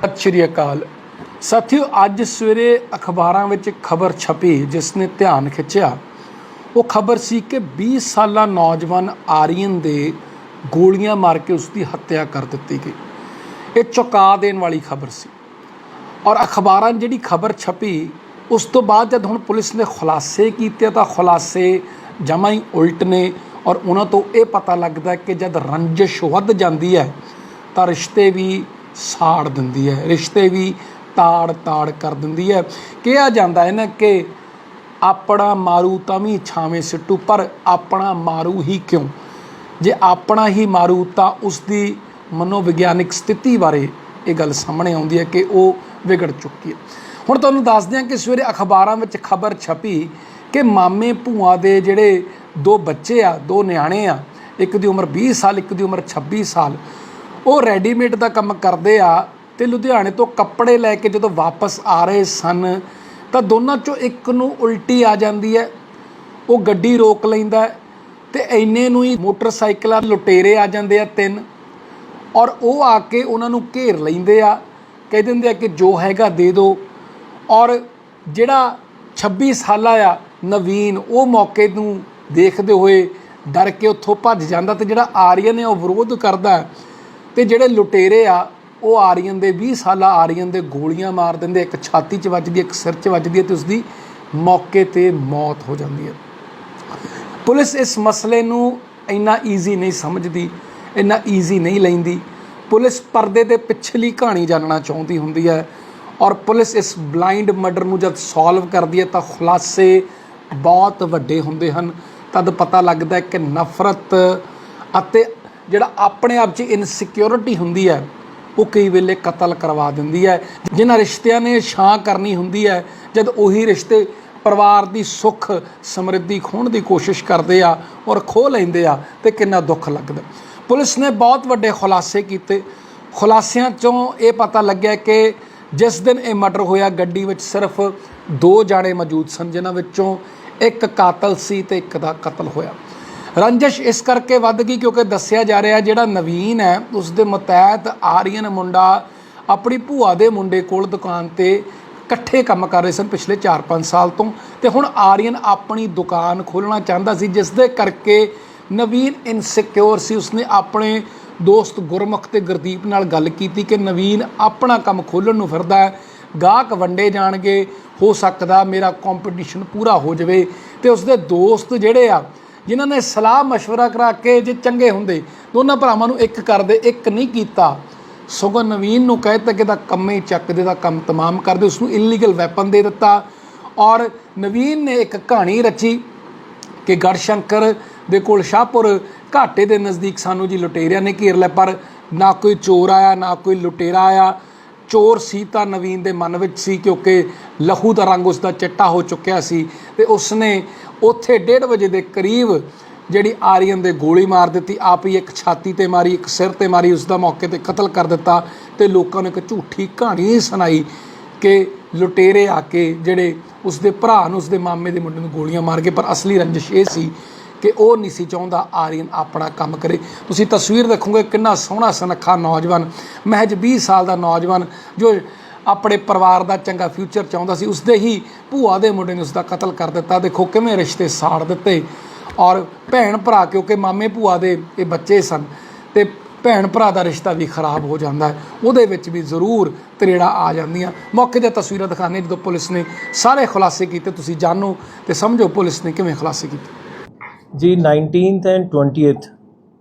ਸਤਿ ਸ਼੍ਰੀ ਅਕਾਲ। ਸਾਥੀਓ, ਅੱਜ ਸਵੇਰੇ ਅਖਬਾਰਾਂ ਵਿੱਚ ਖਬਰ ਛਪੀ, ਜਿਸ ਨੇ ਧਿਆਨ ਖਿੱਚਿਆ। ਉਹ ਖਬਰ ਸੀ ਕਿ 20 ਸਾਲਾ ਨੌਜਵਾਨ ਆਰੀਅਨ ਦੇ ਗੋਲੀਆਂ ਮਾਰ ਕੇ ਉਸ ਦੀ ਹੱਤਿਆ ਕਰ ਦਿੱਤੀ ਗਈ। ਇਹ ਚੁਕਾ ਦੇਣ ਵਾਲੀ ਖਬਰ ਸੀ। ਔਰ ਅਖਬਾਰਾਂ ਜਿਹੜੀ ਖਬਰ ਛਪੀ, ਉਸ ਤੋਂ ਬਾਅਦ ਜਦ ਹੁਣ ਪੁਲਿਸ ਨੇ ਖੁਲਾਸੇ ਕੀਤੇ, ਤਾਂ ਖੁਲਾਸੇ ਜਮਾਂ ਹੀ ਉਲਟ ਨੇ ਔਰ ਉਹਨਾਂ ਤੋਂ ਇਹ ਪਤਾ ਲੱਗਦਾ ਕਿ ਜਦ ਰੰਜਿਸ਼ ਵੱਧ ਜਾਂਦੀ ਹੈ, ਤਾਂ ਰਿਸ਼ਤੇ ਵੀ ਸਾੜ ਦਿੰਦੀ ਹੈ, ਰਿਸ਼ਤੇ ਵੀ ਤਾੜ ਤਾੜ ਕਰ ਦਿੰਦੀ ਹੈ। ਕਿਹਾ ਜਾਂਦਾ ਹੈ ਨਾ ਕਿ ਆਪਣਾ ਮਾਰੂ ਤਾਂ ਵੀ ਛਾਵੇਂ ਸਿੱਟੂ, ਪਰ ਆਪਣਾ ਮਾਰੂ ਹੀ ਕਿਉਂ? ਜੇ ਆਪਣਾ ਹੀ ਮਾਰੂ ਤਾਂ ਉਸ ਦੀ ਮਨੋਵਿਗਿਆਨਿਕ ਸਥਿਤੀ ਬਾਰੇ ਇਹ ਗੱਲ ਸਾਹਮਣੇ ਆਉਂਦੀ ਹੈ ਕਿ ਉਹ ਵਿਗੜ ਚੁੱਕੀ ਹੈ। ਹੁਣ ਤੁਹਾਨੂੰ ਦੱਸਦੇ ਹਾਂ ਕਿ ਸਵੇਰੇ ਅਖਬਾਰਾਂ ਵਿੱਚ ਖਬਰ ਛਪੀ ਕਿ ਮਾਮੇ ਭੂਆ ਦੇ ਜਿਹੜੇ ਦੋ ਬੱਚੇ ਆ, ਦੋ ਨਿਆਣੇ ਆ, ਇੱਕ ਦੀ ਉਮਰ 20 ਸਾਲ, ਇੱਕ ਦੀ ਉਮਰ 26 ਸਾਲ। ਉਹ ਰੈਡੀਮੇਡ ਦਾ ਕੰਮ ਕਰਦੇ ਆ ਤੇ ਲੁਧਿਆਣੇ ਤੋਂ ਕੱਪੜੇ ਲੈ ਕੇ ਜਦੋਂ ਵਾਪਸ ਆ ਰਹੇ ਸਨ, ਤਾਂ ਦੋਨਾਂ ਚੋਂ ਇੱਕ ਨੂੰ ਉਲਟੀ ਆ ਜਾਂਦੀ ਹੈ। ਉਹ ਗੱਡੀ ਰੋਕ ਲੈਂਦਾ ਹੈ ਤੇ ਐਨੇ ਨੂੰ ਹੀ ਮੋਟਰਸਾਈਕਲਾਂ ਲੁਟੇਰੇ ਆ ਜਾਂਦੇ ਆ ਤਿੰਨ। ਔਰ ਉਹ ਆ ਕੇ ਉਹਨਾਂ ਨੂੰ ਘੇਰ ਲੈਂਦੇ ਆ, ਕਹਿ ਦਿੰਦੇ ਆ ਕਿ ਜੋ ਹੈਗਾ ਦੇ ਦਿਓ ਔਰ ਜਿਹੜਾ 26 ਸਾਲਾ ਆ, ਨਵੀਨ, ਉਹ ਮੌਕੇ ਨੂੰ ਦੇਖਦੇ ਹੋਏ ਡਰ ਕੇ ਉੱਥੋਂ ਭੱਜ ਜਾਂਦਾ ਤੇ ਜਿਹੜਾ ਆਰੀਅਨ ਹੈ ਉਹ ਵਿਰੋਧ ਕਰਦਾ ਤੇ ਜਿਹੜੇ ਲੁਟੇਰੇ ਆ, ਉਹ ਆਰੀਅਨ ਦੇ 20 ਸਾਲਾ ਆਰੀਅਨ ਦੇ ਗੋਲੀਆਂ ਮਾਰ ਦਿੰਦੇ, ਇੱਕ ਛਾਤੀ 'ਚ ਵੱਜਦੀ, ਇੱਕ ਸਿਰ 'ਚ ਵੱਜਦੀ ਹੈ ਤੇ ਉਸਦੀ ਮੌਕੇ ਤੇ ਮੌਤ ਹੋ ਜਾਂਦੀ ਹੈ। ਪੁਲਿਸ ਇਸ ਮਸਲੇ ਨੂੰ ਇੰਨਾ ਈਜ਼ੀ ਨਹੀਂ ਸਮਝਦੀ, ਇੰਨਾ ਈਜ਼ੀ ਨਹੀਂ ਲੈਂਦੀ। ਪੁਲਿਸ ਪਰਦੇ ਦੇ ਪਿਛਲੀ ਕਹਾਣੀ ਜਾਣਨਾ ਚਾਹੁੰਦੀ ਹੁੰਦੀ ਹੈ ਔਰ ਪੁਲਿਸ ਇਸ ਬਲਾਈਂਡ ਮਰਡਰ ਨੂੰ ਜਦ ਸੋਲਵ ਕਰਦੀ ਹੈ ਤਾਂ ਖੁਲਾਸੇ ਬਹੁਤ ਵੱਡੇ ਹੁੰਦੇ ਹਨ। ਤਦ ਪਤਾ ਲੱਗਦਾ ਹੈ ਕਿ ਨਫ਼ਰਤ ਅਤੇ ਜਿਹੜਾ ਆਪਣੇ ਆਪ 'ਚ ਇਨਸਿਕਿਉਰਿਟੀ ਹੁੰਦੀ ਹੈ, ਉਹ ਕਈ ਵੇਲੇ ਕਤਲ ਕਰਵਾ ਦਿੰਦੀ ਹੈ। ਜਿਨ੍ਹਾਂ ਰਿਸ਼ਤਿਆਂ ਨੇ ਛਾਂ ਕਰਨੀ ਹੁੰਦੀ ਹੈ, ਜਦ ਉਹੀ ਰਿਸ਼ਤੇ ਪਰਿਵਾਰ ਦੀ ਸੁੱਖ, ਸਮਰਿੱਧੀ ਖੋਣ ਦੀ ਕੋਸ਼ਿਸ਼ ਕਰਦੇ ਆ ਔਰ ਖੋ ਲੈਂਦੇ ਆ ਤੇ ਕਿੰਨਾ ਦੁੱਖ ਲੱਗਦਾ। ਪੁਲਿਸ ਨੇ ਬਹੁਤ ਵੱਡੇ ਖੁਲਾਸੇ ਕੀਤੇ। ਖੁਲਾਸਿਆਂ ਚੋਂ ਇਹ ਪਤਾ ਲੱਗਿਆ ਕਿ ਜਿਸ ਦਿਨ ਇਹ ਮਰਡਰ ਹੋਇਆ, ਗੱਡੀ ਵਿੱਚ ਸਿਰਫ ਦੋ ਜਾਣੇ ਮੌਜੂਦ ਸਨ, ਜਿਨ੍ਹਾਂ ਵਿੱਚੋਂ ਇੱਕ ਕਾਤਲ ਸੀ ਤੇ ਇੱਕ ਦਾ ਕਤਲ ਹੋਇਆ। ਰੰਜਿਸ਼ ਇਸ ਕਰਕੇ ਵੱਧ ਗਈ ਕਿਉਂਕਿ ਦੱਸਿਆ ਜਾ ਰਿਹਾ ਜਿਹੜਾ ਨਵੀਨ ਹੈ, ਉਸ ਦੇ ਮਤਹਿਤ ਆਰੀਅਨ ਮੁੰਡਾ ਆਪਣੀ ਭੂਆ ਦੇ ਮੁੰਡੇ ਕੋਲ ਦੁਕਾਨ ਤੇ ਇਕੱਠੇ ਕੰਮ ਕਰ ਰਹੇ ਸਨ ਪਿਛਲੇ 4-5 ਸਾਲ ਤੋਂ। ਤੇ ਹੁਣ ਆਰੀਅਨ ਆਪਣੀ ਦੁਕਾਨ ਖੋਲਣਾ ਚਾਹੁੰਦਾ ਸੀ, ਜਿਸ ਦੇ ਕਰਕੇ ਨਵੀਨ ਇਨਸਿਕਿਉਰ ਸੀ। ਉਸਨੇ ਆਪਣੇ ਦੋਸਤ ਗੁਰਮੁਖ ਤੇ ਗੁਰਦੀਪ ਨਾਲ ਗੱਲ ਕੀਤੀ ਕਿ ਨਵੀਨ ਆਪਣਾ ਕੰਮ ਖੋਲਣ ਨੂੰ ਫਿਰਦਾ ਹੈ, ਗਾਹਕ ਵੰਡੇ ਜਾਣਗੇ, ਹੋ ਸਕਦਾ ਮੇਰਾ ਕੰਪੀਟੀਸ਼ਨ ਪੂਰਾ ਹੋ ਜਾਵੇ। ਤੇ ਉਸਦੇ ਦੋਸਤ ਜਿਹੜੇ ਆ ਜਿਨ੍ਹਾਂ ਨੇ ਸਲਾਹ مشورہ ਕਰਾ ਕੇ ਜੇ ਚੰਗੇ ਹੁੰਦੇ ਦੋਨਾਂ ਭਰਾਵਾਂ ਨੂੰ ਇੱਕ ਕਰਦੇ ਇੱਕ ਨਹੀਂ ਕੀਤਾ ਸਗੋਂ ਨਵੀਨ ਨੂੰ ਕਹਿਤਾ ਕਿ ਦਾ ਕੰਮੇ ਹੀ ਚੱਕ ਦੇ ਦਾ ਕੰਮ ਤਮਾਮ ਕਰ ਦੇ ਉਸ ਨੂੰ ਇਲੀਗਲ ਵੈਪਨ ਦੇ ਦਿੱਤਾ ਔਰ ਨਵੀਨ ਨੇ ਇੱਕ ਕਹਾਣੀ ਰਚੀ ਕਿ ਗੜਸ਼ੰਕਰ ਦੇ ਕੋਲ ਸ਼ਾਹਪੁਰ ਘਾਟੇ ਦੇ ਨਜ਼ਦੀਕ ਸਾਨੂੰ ਜੀ ਲੁਟੇਰਿਆਂ ਨੇ ਘੇਰ ਲਿਆ ਪਰ ਨਾ ਕੋਈ ਚੋਰ ਆਇਆ ਨਾ ਕੋਈ ਲੁਟੇਰਾ ਆਇਆ ਚੋਰ ਸੀ ਤਾਂ ਨਵੀਨ ਦੇ ਮਨ ਵਿੱਚ ਸੀ ਕਿਉਂਕਿ ਲਹੂ ਦਾ ਰੰਗ ਉਸ ਦਾ ਚਿੱਟਾ ਹੋ ਚੁੱਕਿਆ ਸੀ ਤੇ ਉਸਨੇ ਉੱਥੇ 1:30 ਵਜੇ ਦੇ ਕਰੀਬ ਜਿਹੜੀ ਆਰੀਅਨ ਦੇ ਗੋਲੀ ਮਾਰ ਦਿੱਤੀ, ਆਪ ਹੀ ਇੱਕ ਛਾਤੀ ਤੇ ਮਾਰੀ, ਇੱਕ ਸਿਰ ਤੇ ਮਾਰੀ ਉਸ ਦਾ ਮੌਕੇ ਤੇ ਕਤਲ ਕਰ ਦਿੱਤਾ ਤੇ ਲੋਕਾਂ ਨੂੰ ਇੱਕ ਝੂਠੀ ਕਹਾਣੀ ਸੁਣਾਈ ਕਿ ਲੁਟੇਰੇ ਆ ਕੇ ਜਿਹੜੇ ਉਸ ਦੇ ਭਰਾ ਨੂੰ ਉਸ ਦੇ ਮਾਮੇ ਦੇ ਮੁੰਡੇ ਨੂੰ ਗੋਲੀਆਂ ਮਾਰ ਕੇ, ਪਰ ਅਸਲੀ ਰੰਜਿਸ਼ ਇਹ ਸੀ ਕਿ ਉਹ ਨਹੀਂ ਸੀ ਚਾਹੁੰਦਾ ਆਰੀਅਨ ਆਪਣਾ ਕੰਮ ਕਰੇ। ਤੁਸੀਂ ਤਸਵੀਰ ਦੇਖੋਗੇ ਕਿੰਨਾ ਸੋਹਣਾ ਸੁਨੱਖਾ ਨੌਜਵਾਨ, ਮਹਿਜ 20 ਸਾਲ ਦਾ ਨੌਜਵਾਨ ਜੋ ਆਪਣੇ ਪਰਿਵਾਰ ਦਾ ਚੰਗਾ ਫਿਊਚਰ ਚਾਹੁੰਦਾ ਸੀ, ਉਸਦੇ ਹੀ ਭੂਆ ਦੇ ਮੁੰਡੇ ਨੇ ਉਸਦਾ ਕਤਲ ਕਰ ਦਿੱਤਾ। ਦੇਖੋ ਕਿਵੇਂ ਰਿਸ਼ਤੇ ਸਾੜ ਦਿੱਤੇ ਔਰ ਭੈਣ ਭਰਾ ਕਿਉਂਕਿ ਮਾਮੇ ਭੂਆ ਦੇ ਇਹ ਬੱਚੇ ਸਨ, ਤੇ ਭੈਣ ਭਰਾ ਦਾ ਰਿਸ਼ਤਾ ਵੀ ਖਰਾਬ ਹੋ ਜਾਂਦਾ ਹੈ। ਉਹਦੇ ਵਿੱਚ ਵੀ ਜ਼ਰੂਰ ਤਰੇੜਾ ਆ ਜਾਂਦੀਆਂ। ਮੌਕੇ ਤੇ ਤਸਵੀਰਾਂ ਦਿਖਾਣੇ ਜਦੋਂ ਪੁਲਿਸ ਨੇ ਸਾਰੇ ਖੁਲਾਸੇ ਕੀਤੇ, ਤੁਸੀਂ ਜਾਣੋ ਤੇ ਸਮਝੋ ਪੁਲਿਸ ਨੇ ਕਿਵੇਂ ਖੁਲਾਸੇ ਕੀਤੇ। ਜੀ 19th ਐਂਡ 20th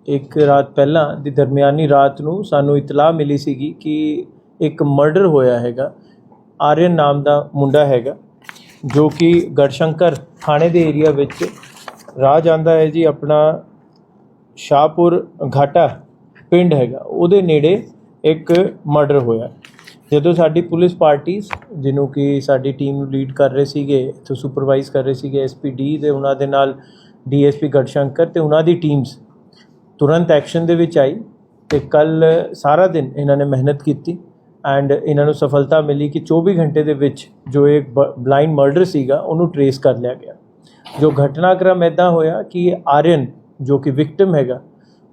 ਇੱਕ ਰਾਤ ਪਹਿਲਾਂ ਦੀ ਦਰਮਿਆਨੀ ਰਾਤ ਨੂੰ ਸਾਨੂੰ ਇਤਲਾਹ ਮਿਲੀ ਸੀਗੀ ਕਿ ਇੱਕ ਮਰਡਰ ਹੋਇਆ ਹੈਗਾ। ਆਰੀਅਨ ਨਾਮ ਦਾ ਮੁੰਡਾ ਹੈਗਾ, ਜੋ ਕਿ ਗੜਸ਼ੰਕਰ ਥਾਣੇ ਦੇ ਏਰੀਆ ਵਿੱਚ ਰਾਹ ਜਾਂਦਾ ਹੈ ਜੀ, ਆਪਣਾ ਸ਼ਾਹਪੁਰ ਘਾਟਾ ਪਿੰਡ ਹੈਗਾ। ਉਹਦੇ ਨੇੜੇ ਇੱਕ ਮਰਡਰ ਹੋਇਆ। ਜਦੋਂ ਸਾਡੀ ਪੁਲਿਸ ਪਾਰਟੀਜ਼ ਜਿਹਨੂੰ ਕਿ ਸਾਡੀ ਟੀਮ ਨੂੰ ਲੀਡ ਕਰ ਰਹੇ ਸੀਗੇ ਤੇ ਸੁਪਰਵਾਈਜ਼ ਕਰ ਰਹੇ ਸੀਗੇ ਐਸਪੀਡੀ ਦੇ, ਉਹਨਾਂ ਦੇ ਨਾਲ ਡੀਐਸਪੀ ਗੜਸ਼ੰਕਰ ਤੇ ਉਹਨਾਂ ਦੀ ਟੀਮਸ ਤੁਰੰਤ ਐਕਸ਼ਨ ਦੇ ਵਿੱਚ ਆਈ ਤੇ ਕੱਲ ਸਾਰਾ ਦਿਨ ਇਹਨਾਂ ਨੇ ਮਿਹਨਤ ਕੀਤੀ ਐਂਡ ਇਹਨਾਂ ਨੂੰ ਸਫਲਤਾ ਮਿਲੀ ਕਿ 24 ਘੰਟੇ ਦੇ ਵਿੱਚ ਜੋ ਇੱਕ ਬਲਾਈਂਡ ਮਰਡਰ ਸੀਗਾ ਉਹਨੂੰ ਟਰੇਸ ਕਰ ਲਿਆ ਗਿਆ। ਜੋ ਘਟਨਾਕ੍ਰਮ ਇਦਾਂ ਹੋਇਆ ਕਿ ਆਰੀਅਨ ਜੋ ਕਿ ਵਿਕਟਮ ਹੈਗਾ,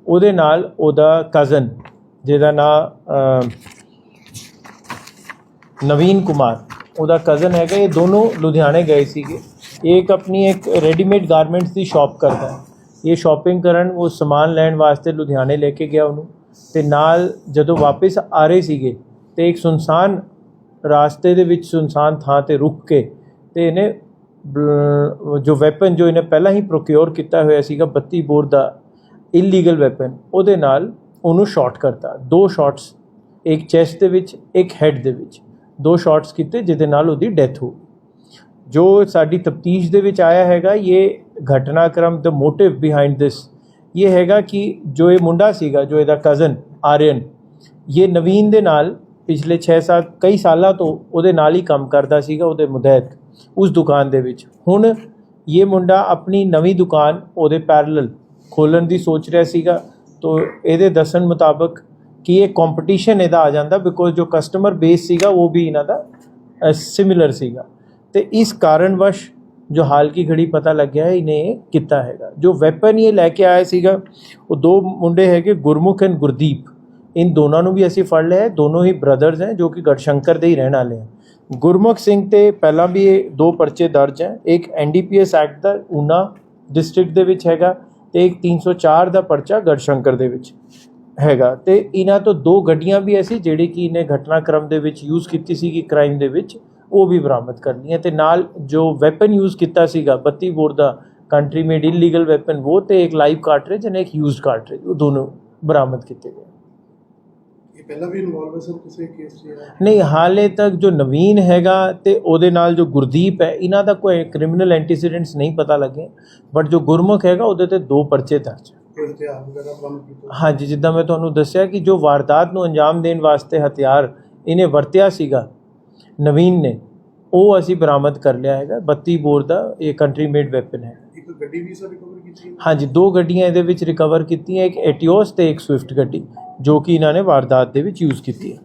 ਉਹਦੇ ਨਾਲ ਉਹਦਾ ਕਜ਼ਨ ਜਿਹਦਾ ਨਾਂ ਨਵੀਨ ਕੁਮਾਰ, ਉਹਦਾ ਕਜ਼ਨ ਹੈਗਾ, ਇਹ ਦੋਨੋਂ ਲੁਧਿਆਣੇ ਗਏ ਸੀਗੇ। ਇਹ ਇੱਕ ਆਪਣੀ ਇੱਕ ਰੈਡੀਮੇਡ ਗਾਰਮੈਂਟਸ ਦੀ ਸ਼ਾਪ ਕਰਦਾ ਹੈ। ਇਹ ਸ਼ਾਪਿੰਗ ਕਰਨ, ਉਹ ਸਮਾਨ ਲੈਣ ਵਾਸਤੇ ਲੁਧਿਆਣੇ ਲੈ ਕੇ ਗਿਆ ਉਹਨੂੰ ਤੇ ਨਾਲ ਜਦੋਂ ਵਾਪਸ ਆ ਰਹੇ ਸੀਗੇ ਤੇ ਇੱਕ ਸੁਨਸਾਨ ਰਾਸਤੇ ਦੇ ਵਿੱਚ ਸੁਨਸਾਨ ਥਾਂ ਤੇ ਰੁਕ ਕੇ ਤੇ ਇਹਨੇ ਜੋ ਵੈਪਨ ਜੋ ਇਹਨੇ ਪਹਿਲਾਂ ਹੀ ਪ੍ਰੋਕਿਉਰ ਕੀਤਾ ਹੋਇਆ ਸੀਗਾ 32 ਬੋਰ ਦਾ ਇਲੀਗਲ ਵੈਪਨ ਉਹਦੇ ਨਾਲ ਉਹਨੂੰ ਸ਼ਾਟ ਕਰਤਾ। ਦੋ ਸ਼ਾਟਸ ਇੱਕ ਚੈਸਟ ਦੇ ਵਿੱਚ, ਇੱਕ ਹੈਡ ਦੇ ਵਿੱਚ। ਦੋ ਸ਼ਾਟਸ ਕੀਤੇ, ਜਿਹਦੇ ਨਾਲ ਉਹਦੀ ਡੈਥ ਹੋ ਜੋ ਸਾਡੀ ਤਫਤੀਸ਼ ਦੇ ਵਿੱਚ ਆਇਆ ਹੈਗਾ, ਇਹ ਘਟਨਾਕ੍ਰਮ ਦਾ ਮੋਟਿਵ ਬਿਹਾਈਂਡ ਦਿਸ ਇਹ ਹੈਗਾ ਕਿ ਜੋ ਇਹ ਮੁੰਡਾ ਸੀਗਾ, ਜੋ ਇਹਦਾ ਕਜ਼ਨ ਆਰੀਅਨ, ਇਹ ਨਵੀਨ ਦੇ ਨਾਲ ਪਿਛਲੇ 6-7 ਕਈ ਸਾਲਾਂ ਤੋਂ ਉਹਦੇ ਨਾਲ ਹੀ ਕੰਮ ਕਰਦਾ ਸੀਗਾ, ਉਹਦੇ ਮੁਤਹਿਤ ਉਸ ਦੁਕਾਨ ਦੇ ਵਿੱਚ। ਹੁਣ ਇਹ ਮੁੰਡਾ ਆਪਣੀ ਨਵੀਂ ਦੁਕਾਨ ਉਹਦੇ ਪੈਰਲਲ ਖੋਲਣ ਦੀ ਸੋਚ ਰਿਹਾ ਸੀਗਾ। ਤੋ ਇਹਦੇ ਦੱਸਣ ਮੁਤਾਬਕ ਕਿ ਇਹ ਕੰਪੀਟੀਸ਼ਨ ਇਹਦਾ ਆ ਜਾਂਦਾ ਬਿਕੋਜ਼ ਜੋ ਕਸਟਮਰ ਬੇਸ ਸੀਗਾ, ਉਹ ਵੀ ਇਹਨਾਂ ਦਾ ਸਿਮਿਲਰ ਸੀਗਾ। ਤੇ ਇਸ ਕਾਰਨਵਸ਼ ਜੋ ਹਾਲ ਕੀ ਘੜੀ ਪਤਾ ਲੱਗਿਆ ਹੈ, ਇਹਨੇ ਇਹ ਕੀਤਾ ਹੈਗਾ। ਜੋ ਵੈਪਨ ਇਹ ਲੈ ਕੇ ਆਇਆ ਸੀਗਾ, ਉਹ ਦੋ ਮੁੰਡੇ ਹੈਗੇ, ਗੁਰਮੁਖ ਐਂਡ ਗੁਰਦੀਪ। ਇਨ ਦੋਨਾਂ ਨੂੰ ਵੀ ਅਸੀਂ ਫੜ ਲਿਆ ਹੈ, ਦੋਨੋਂ ਹੀ ਬ੍ਰਦਰਸ ਹੈ, ਜੋ ਕਿ ਗੜਸ਼ੰਕਰ ਦੇ ਹੀ ਰਹਿਣ ਵਾਲੇ ਹੈ ਗੁਰਮੁਖ ਸਿੰਘ ਤੇ ਪਹਿਲਾਂ ਵੀ ਇਹ ਦੋ ਪਰਚੇ ਦਰਜ ਹੈ। ਇੱਕ ਐਨਡੀਪੀਐਸ ਐਕਟ ਦਾ, ਊਨਾ ਡਿਸਟ੍ਰਿਕਟ ਦੇ ਵਿੱਚ ਹੈਗਾ ਤੇ ਇੱਕ 304 ਦਾ ਪਰਚਾ ਗੜਸ਼ੰਕਰ ਦੇ ਵਿੱਚ ਹੈਗਾ। ਤੇ ਇਹਨਾਂ ਤੋਂ ਦੋ ਗੱਡੀਆਂ ਵੀ ਐਸੀ, ਜਿਹੜੀ ਕਿ ਇਹਨੇ ਘਟਨਾਕ੍ਰਮ ਦੇ ਵਿੱਚ ਯੂਜ਼ ਕੀਤੀ ਸੀਗੀ ਕ੍ਰਾਈਮ ਦੇ ਵਿੱਚ। ਉਹ ਵੀ ਬਰਾਮਦ ਕਰਨੀ ਹੈ ਤੇ ਨਾਲ ਜੋ ਵੈਪਨ ਯੂਜ਼ ਕੀਤਾ ਸੀਗਾ 32 ਬੋਰ ਦਾ ਕੰਟਰੀ ਮੇਡ ਇਲੀਗਲ ਵੈਪਨ ਉਹ ਤੇ ਇੱਕ ਲਾਈਵ ਕਾਰਟ੍ਰਿਜ ਐਂਡ ਇੱਕ ਯੂਜ਼ਡ ਕਾਰਟ੍ਰਿਜ ਉਹ ਦੋਨੋਂ ਬਰਾਮਦ ਕੀਤੇ ਗਏ। ਇਹ ਪਹਿਲਾਂ ਵੀ ਇਨਵੋਲਵ ਹੈ ਸਰ ਕਿਸੇ ਕੇਸ 'ਚ ਜਾਂ? ਨਹੀਂ ਹਾਲੇ ਤੱਕ ਜੋ ਨਵੀਨ ਹੈਗਾ ਤੇ ਉਹਦੇ ਨਾਲ ਜੋ ਗੁਰਦੀਪ ਹੈ ਇਹਨਾਂ ਦਾ ਕੋਈ ਕ੍ਰਿਮੀਨਲ ਐਂਟੀਸੀਡੈਂਟਸ ਨਹੀਂ ਪਤਾ ਲੱਗੇ ਬਟ ਜੋ ਗੁਰਮੁਖ ਹੈਗਾ ਉਹਦੇ ਤੇ ਦੋ ਪਰਚੇ ਦਰਜ ਹਾਂਜੀ ਜਿੱਦਾਂ ਮੈਂ ਤੁਹਾਨੂੰ ਦੱਸਿਆ ਕਿ ਜੋ ਵਾਰਦਾਤ ਨੂੰ ਅੰਜਾਮ ਦੇਣ ਵਾਸਤੇ ਹਥਿਆਰ ਇਹਨੇ ਵਰਤਿਆ ਸੀਗਾ ਨਵੀਨ ਨੇ। ਉਹ ਅਸੀਂ ਬਰਾਮਦ ਕਰ ਲਿਆ ਹੈਗਾ। 32 ਬੋਰ ਦਾ ਇਹ ਕੰਟਰੀ ਮੇਡ ਵੈਪਨ ਹੈ। ਇੱਕ ਗੱਡੀ ਵੀ ਸਰ ਰਿਕਵਰ ਕੀਤੀ ਹੈ। ਹਾਂਜੀ ਦੋ ਗੱਡੀਆਂ ਇਹਦੇ ਵਿੱਚ ਰਿਕਵਰ ਕੀਤੀਆਂ। ਇੱਕ ਐਟੀਓਸ ਤੇ ਇੱਕ ਸਵਿਫਟ ਗੱਡੀ ਜੋ ਕਿ ਇਹਨਾਂ ਨੇ ਵਾਰਦਾਤ ਦੇ ਵਿੱਚ ਯੂਜ਼ ਕੀਤੀ ਹੈ।